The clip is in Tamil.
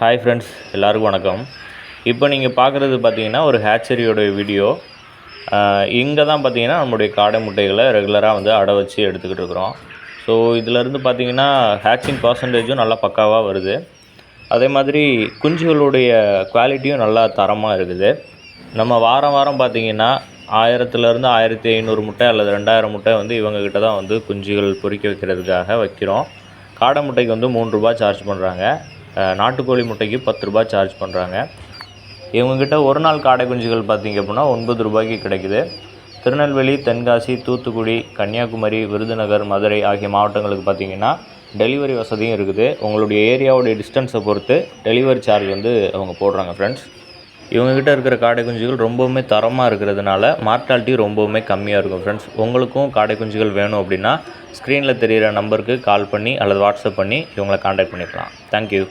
ஹாய் ஃப்ரெண்ட்ஸ் எல்லாருக்கும் வணக்கம். இப்போ நீங்கள் பார்க்குறது பார்த்தீங்கன்னா ஒரு ஹேச்சரியோடைய வீடியோ இங்கே தான் பார்த்தீங்கன்னா நம்மளுடைய காடை முட்டைகளை ரெகுலராக வந்து அடை வச்சு எடுத்துக்கிட்டு இருக்கிறோம். ஸோ இதிலேருந்து பார்த்தீங்கன்னா ஹேச்சிங் பர்சன்டேஜும் நல்லா பக்காவாக வருது. அதே மாதிரி குஞ்சுகளுடைய குவாலிட்டியும் நல்லா தரமாக இருக்குது. நம்ம வாரம் வாரம் பார்த்தீங்கன்னா ஆயிரத்துலேருந்து ஆயிரத்தி ஐநூறு முட்டை அல்லது ரெண்டாயிரம் முட்டை வந்து இவங்கக்கிட்ட தான் வந்து குஞ்சுகள் பொறிக்க வைக்கிறதுக்காக வைக்கிறோம். காடை முட்டைக்கு வந்து மூன்று ரூபாய் சார்ஜ் பண்ணுறாங்க நாட்டுக்கோழி முட்டைக்கு பத்து ரூபாய் சார்ஜ் பண்ணுறாங்க இவங்கக்கிட்ட ஒரு நாள் காடை குஞ்சுகள் பார்த்திங்க அப்படின்னா ஒன்பது ரூபாய்க்கு கிடைக்குது. திருநெல்வேலி தென்காசி தூத்துக்குடி கன்னியாகுமரி விருதுநகர் மதுரை ஆகிய மாவட்டங்களுக்கு பார்த்திங்கன்னா டெலிவரி வசதியும் இருக்குது. உங்களுடைய ஏரியாவுடைய டிஸ்டன்ஸை பொறுத்து டெலிவரி சார்ஜ் வந்து அவங்க போடுறாங்க ஃப்ரெண்ட்ஸ் இவங்ககிட்ட இருக்கிற காடை குஞ்சுகள் ரொம்பவுமே தரமாக இருக்கிறதுனால மார்ட்டாலிட்டி ரொம்பவுமே கம்மியாக இருக்கும் ஃப்ரெண்ட்ஸ் உங்களுக்கும் காடை குஞ்சுகள் வேணும் அப்படின்னா ஸ்க்ரீனில் தெரிகிற நம்பருக்கு கால் பண்ணி அல்லது வாட்ஸ்அப் பண்ணி இவங்களை காண்டாக்ட் பண்ணிக்கலாம். தேங்க்யூ